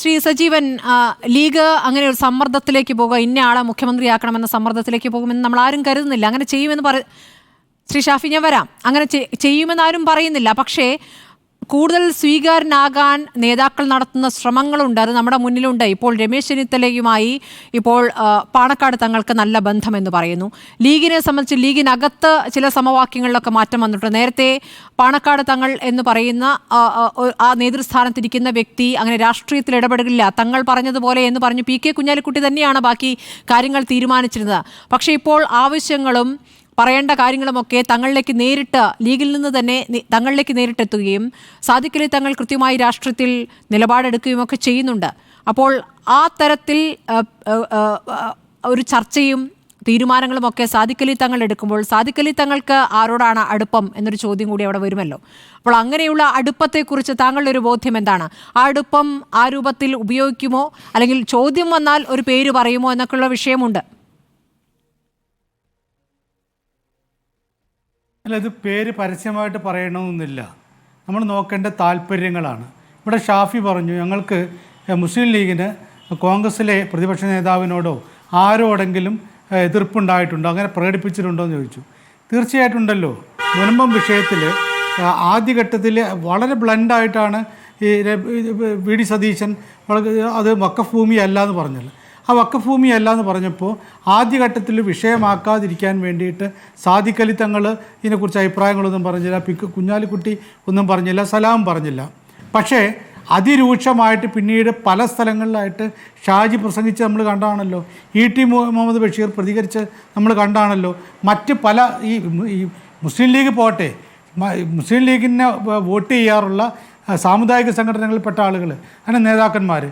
Shri Sajeevan league അങ്ങനെ ഒരു സമ്മർദ്ദത്തിലേക്ക് പോകുക ഇന്ന ആളെ മുഖ്യമന്ത്രിയാക്കണമെന്ന സമ്മർദ്ദത്തിലേക്ക് പോകുമെന്ന് നമ്മൾ ആരും കരുതുന്നില്ല. അങ്ങനെ ചെയ്യുമെന്ന് പറ ശ്രീ ഷാഫി ഞാൻ വരാം. അങ്ങനെ ചെയ്യുമെന്ന് ആരും പറയുന്നില്ല. പക്ഷേ കൂടുതൽ സ്വീകാരനാകാൻ നേതാക്കൾ നടത്തുന്ന ശ്രമങ്ങളുണ്ട്. അത് നമ്മുടെ മുന്നിലുണ്ട്. ഇപ്പോൾ രമേശ് ചെന്നിത്തലയുമായി ഇപ്പോൾ പാണക്കാട് തങ്ങൾക്ക് നല്ല ബന്ധമെന്ന് പറയുന്നു. ലീഗിനെ സംബന്ധിച്ച് ലീഗിനകത്ത് ചില സമവാക്യങ്ങളിലൊക്കെ മാറ്റം വന്നിട്ടുണ്ട്. നേരത്തെ പാണക്കാട് തങ്ങൾ എന്ന് പറയുന്ന ആ, നേതൃസ്ഥാനത്തിരിക്കുന്ന വ്യക്തി അങ്ങനെ രാഷ്ട്രീയത്തിൽ ഇടപെടില്ല തങ്ങൾ പറഞ്ഞതുപോലെ എന്ന് പറഞ്ഞു പി കെ കുഞ്ഞാലിക്കുട്ടി തന്നെയാണ് ബാക്കി കാര്യങ്ങൾ തീരുമാനിച്ചിരുന്നത്. പക്ഷേ ഇപ്പോൾ ആവശ്യങ്ങളും പറയേണ്ട കാര്യങ്ങളുമൊക്കെ തങ്ങളിലേക്ക് നേരിട്ട് ലീഗിൽ നിന്ന് തന്നെ തങ്ങളിലേക്ക് നേരിട്ടെത്തുകയും സാധിക്കലെ തങ്ങൾ കൃത്യമായി രാഷ്ട്രീയത്തിൽ നിലപാടെടുക്കുകയും ഒക്കെ ചെയ്യുന്നുണ്ട്. അപ്പോൾ ആ തരത്തിൽ ഒരു ചർച്ചയും തീരുമാനങ്ങളും ഒക്കെ സാദിഖലി തങ്ങൾ എടുക്കുമ്പോൾ സാധിക്കലി തങ്ങൾക്ക് ആരോടാണ് അടുപ്പം എന്നൊരു ചോദ്യം കൂടി അവിടെ വരുമല്ലോ. അപ്പോൾ അങ്ങനെയുള്ള അടുപ്പത്തെക്കുറിച്ച് താങ്കളുടെ ഒരു ബോധ്യം എന്താണ്? ആ അടുപ്പം ആ രൂപത്തിൽ ഉപയോഗിക്കുമോ? അല്ലെങ്കിൽ ചോദ്യം വന്നാൽ ഒരു പേര് പറയുമോ എന്നൊക്കെയുള്ള വിഷയമുണ്ട്. അല്ല ഇത് പേര് പരസ്യമായിട്ട് പറയണമെന്നില്ല നമ്മൾ നോക്കേണ്ട താല്പര്യങ്ങളാണ് ഇവിടെ ഷാഫി പറഞ്ഞു ഞങ്ങൾക്ക് മുസ്ലിം ലീഗിന് കോൺഗ്രസിലെ പ്രതിപക്ഷ നേതാവിനോടോ ആരോടെങ്കിലും എതിർപ്പുണ്ടായിട്ടുണ്ടോ അങ്ങനെ പ്രകടിപ്പിച്ചിട്ടുണ്ടോ എന്ന് ചോദിച്ചു തീർച്ചയായിട്ടുണ്ടല്ലോ മുനമ്പം വിഷയത്തിൽ ആദ്യഘട്ടത്തിൽ വളരെ ബ്ലണ്ടായിട്ടാണ് ഈ വി ഡി സതീശൻ അത് വക്കഫ് ഭൂമി അല്ല എന്ന് പറഞ്ഞത് ആ വക്കഭൂമിയല്ല എന്ന് പറഞ്ഞപ്പോൾ ആദ്യഘട്ടത്തിൽ വിഷയമാക്കാതിരിക്കാൻ വേണ്ടിയിട്ട് സാധിക്കലി തങ്ങൾ ഇതിനെക്കുറിച്ച് അഭിപ്രായങ്ങളൊന്നും പറഞ്ഞില്ല പിക്ക് കുഞ്ഞാലിക്കുട്ടി ഒന്നും പറഞ്ഞില്ല സലാം പറഞ്ഞില്ല. പക്ഷേ അതിരൂക്ഷമായിട്ട് പിന്നീട് പല സ്ഥലങ്ങളിലായിട്ട് ഷാജി പ്രസംഗിച്ച് നമ്മൾ കണ്ടാണല്ലോ. ഇ ടി മുഹമ്മദ് ബഷീർ പ്രതികരിച്ച് നമ്മൾ കണ്ടാണല്ലോ. മറ്റ് പല ഈ മുസ്ലിം ലീഗ് പോട്ടെ മുസ്ലിം ലീഗിനെ വോട്ട് ചെയ്യാറുള്ള സാമുദായിക സംഘടനകളിൽപ്പെട്ട ആളുകൾ അങ്ങനെ നേതാക്കന്മാർ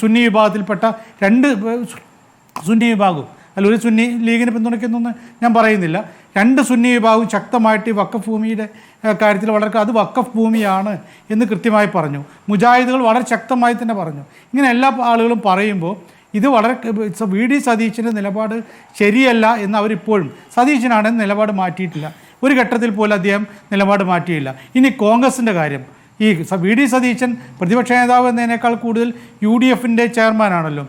സുന്നി വിഭാഗത്തിൽപ്പെട്ട രണ്ട് സുന്നി വിഭാഗവും. അല്ല ഒരു സുന്നി ലീഗിനെ പിന്തുണയ്ക്കുന്നൊന്നും ഞാൻ പറയുന്നില്ല. രണ്ട് സുന്നി വിഭാഗവും ശക്തമായിട്ട് ഈ വക്കഫ് ഭൂമിയുടെ കാര്യത്തിൽ വളരെ അത് വക്കഫ് ഭൂമിയാണ് എന്ന് കൃത്യമായി പറഞ്ഞു. മുജാഹിദുകൾ വളരെ ശക്തമായി തന്നെ പറഞ്ഞു. ഇങ്ങനെ എല്ലാ ആളുകളും പറയുമ്പോൾ ഇത് വളരെ വി ഡി സതീശന്റെ നിലപാട് ശരിയല്ല എന്ന് അവരിപ്പോഴും സതീശനാണ് നിലപാട് മാറ്റിയിട്ടില്ല. ഒരു ഘട്ടത്തിൽ പോലും അദ്ദേഹം നിലപാട് മാറ്റിയില്ല. ഇനി കോൺഗ്രസിന്റെ കാര്യം. ഈ വി ഡി സതീശൻ പ്രതിപക്ഷ നേതാവ് എന്നതിനേക്കാൾ കൂടുതൽ യു ഡി എഫിന്റെ ചെയർമാനാണല്ലോ.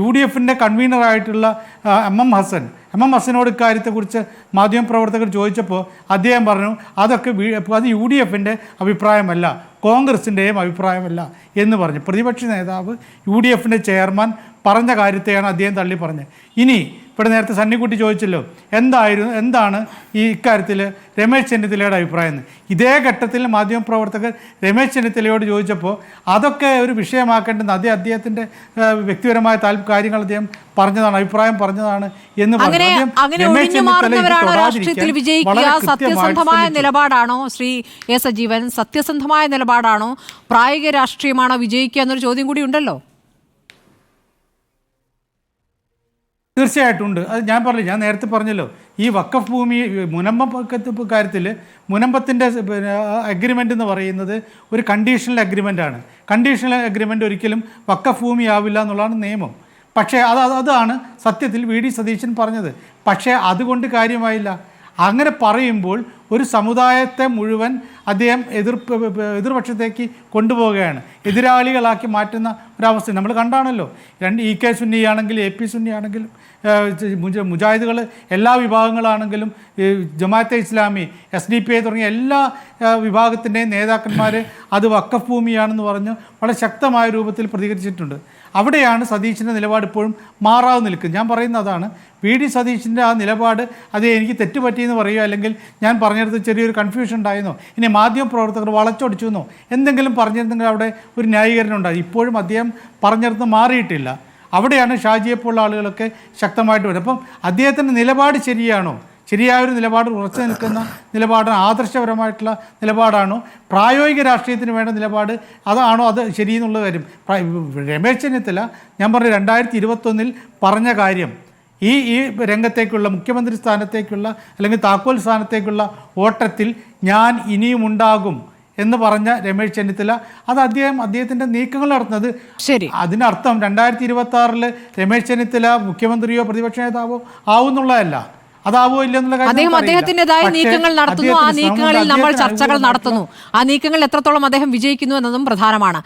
യു ഡി എഫിന്റെ കൺവീനറായിട്ടുള്ള M M Hasan. M M ഹസനോട് ഇക്കാര്യത്തെക്കുറിച്ച് മാധ്യമപ്രവർത്തകർ ചോദിച്ചപ്പോൾ അദ്ദേഹം പറഞ്ഞു അതൊക്കെ അത് യു ഡി എഫിന്റെ അഭിപ്രായമല്ല കോൺഗ്രസിന്റെയും അഭിപ്രായമല്ല എന്ന് പറഞ്ഞു. പ്രതിപക്ഷ നേതാവ് യു ഡി എഫിന്റെ ചെയർമാൻ പറഞ്ഞ കാര്യത്തെയാണ് അദ്ദേഹം തള്ളി പറഞ്ഞത്. ഇനി ഇവിടെ നേരത്തെ സണ്ണിക്കുട്ടി ചോദിച്ചല്ലോ എന്തായിരുന്നു എന്താണ് ഈ ഇക്കാര്യത്തിൽ രമേശ് ചെന്നിത്തലയുടെ അഭിപ്രായം എന്ന്. ഇതേ ഘട്ടത്തിൽ മാധ്യമപ്രവർത്തകർ രമേശ് ചെന്നിത്തലയോട് ചോദിച്ചപ്പോൾ അതൊക്കെ ഒരു വിഷയമാക്കേണ്ടത് അതേ അദ്ദേഹത്തിന്റെ വ്യക്തിപരമായ താല്പ കാര്യങ്ങൾ അദ്ദേഹം പറഞ്ഞതാണ് അഭിപ്രായം പറഞ്ഞതാണ് എന്ന് പറഞ്ഞു. സത്യസന്ധമായ നിലപാടാണോ ശ്രീ എ സജീവൻ? സത്യസന്ധമായ നിലപാടാണോ? പ്രായോഗിക രാഷ്ട്രീയമാണോ വിജയിക്കുക എന്നൊരു ചോദ്യം കൂടി ഉണ്ടല്ലോ. തീർച്ചയായിട്ടും ഉണ്ട്. അത് ഞാൻ പറഞ്ഞില്ല ഞാൻ നേരത്തെ പറഞ്ഞല്ലോ. ഈ വക്കഫ് ഭൂമി മുനമ്പം കാര്യത്തിൽ മുനമ്പത്തിന്റെ അഗ്രിമെന്റ് എന്ന് പറയുന്നത് ഒരു കണ്ടീഷണൽ അഗ്രിമെന്റ് ആണ്. കണ്ടീഷണൽ അഗ്രിമെന്റ് ഒരിക്കലും വക്കഫ് ഭൂമി ആവില്ല എന്നുള്ളതാണ് നിയമം. പക്ഷേ അത് അതാണ് സത്യത്തിൽ വി ഡി സതീശൻ പറഞ്ഞത്. പക്ഷേ അതുകൊണ്ട് കാര്യമായില്ല. അങ്ങനെ പറയുമ്പോൾ ഒരു സമുദായത്തെ മുഴുവൻ അദ്ദേഹം എതിർപ്പ് എതിർപക്ഷത്തേക്ക് കൊണ്ടുപോവുകയാണ്. എതിരാളികളാക്കി മാറ്റുന്ന ഒരവസ്ഥ. നമ്മൾ കണ്ടാണല്ലോ. രണ്ട് ഇ കെ സുന്നി ആണെങ്കിലും എ പി സുന്നി ആണെങ്കിലും മുജാഹിദുകൾ എല്ലാ വിഭാഗങ്ങളാണെങ്കിലും Jamaate Islami S D P I തുടങ്ങിയ എല്ലാ വിഭാഗത്തിന്റെയും നേതാക്കന്മാർ അത് വക്കഫ് ഭൂമിയാണെന്ന് പറഞ്ഞ് വളരെ ശക്തമായ രൂപത്തിൽ പ്രതികരിച്ചിട്ടുണ്ട്. അവിടെയാണ് സതീശിന്റെ നിലപാട് ഇപ്പോഴും മാറാതെ നിൽക്കുന്നത്. ഞാൻ പറയുന്ന അതാണ്. വി ഡി സതീശിന്റെ ആ നിലപാട് അത് എനിക്ക് തെറ്റുപറ്റിയെന്ന് പറയുമോ അല്ലെങ്കിൽ ഞാൻ പറഞ്ഞിടത്ത് ചെറിയൊരു കൺഫ്യൂഷൻ ഉണ്ടായിരുന്നോ? ഇനി മാധ്യമ പ്രവർത്തകർ വളച്ചൊടിച്ചു എന്നോ? എന്തെങ്കിലും പറഞ്ഞിരുന്നെങ്കിൽ അവിടെ ഒരു ന്യായീകരണം ഉണ്ടായി. ഇപ്പോഴും അദ്ദേഹം പറഞ്ഞിടത്ത് മാറിയിട്ടില്ല. അവിടെയാണ് ഷാജിയെപ്പോലുള്ള ആളുകളൊക്കെ ശക്തമായിട്ട് വരുന്നത്. അപ്പം അദ്ദേഹത്തിന്റെ നിലപാട് ശരിയാണോ? ശരിയായ ഒരു നിലപാട് ഉറച്ചു നിൽക്കുന്ന നിലപാടാണ് ആദർശപരമായിട്ടുള്ള നിലപാടാണോ പ്രായോഗിക രാഷ്ട്രീയത്തിന് വേണ്ട നിലപാട് അതാണോ അത് ശരിയെന്നുള്ള കാര്യം. രമേശ് ചെന്നിത്തല ഞാൻ പറഞ്ഞു രണ്ടായിരത്തി ഇരുപത്തൊന്നിൽ പറഞ്ഞ കാര്യം ഈ ഈ രംഗത്തേക്കുള്ള മുഖ്യമന്ത്രി സ്ഥാനത്തേക്കുള്ള അല്ലെങ്കിൽ താക്കോൽ സ്ഥാനത്തേക്കുള്ള ഓട്ടത്തിൽ ഞാൻ ഇനിയും ഉണ്ടാകും എന്ന് പറഞ്ഞ രമേശ് ചെന്നിത്തല അത് അദ്ദേഹം അദ്ദേഹത്തിന്റെ നീക്കങ്ങൾ നടത്തുന്നത്. ശരി. അതിനർത്ഥം രണ്ടായിരത്തി ഇരുപത്തി രമേശ് ചെന്നിത്തല മുഖ്യമന്ത്രിയോ പ്രതിപക്ഷ നേതാവോ ആവുന്നുള്ളതല്ല. അതാവോ ഇല്ലെന്നുള്ള അദ്ദേഹം അദ്ദേഹത്തിന്റെതായ നീക്കങ്ങൾ നടത്തുന്നു. ആ നീക്കങ്ങളിൽ നമ്മൾ ചർച്ചകൾ നടത്തുന്നു. ആ നീക്കങ്ങളിൽ എത്രത്തോളം അദ്ദേഹം വിജയിക്കുന്നു എന്നതും പ്രധാനമാണ്.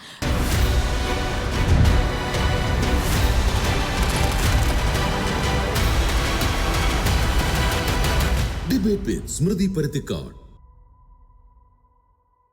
ഡിബേറ്റ് സ്മൃതി പരുത്തിക്കാട്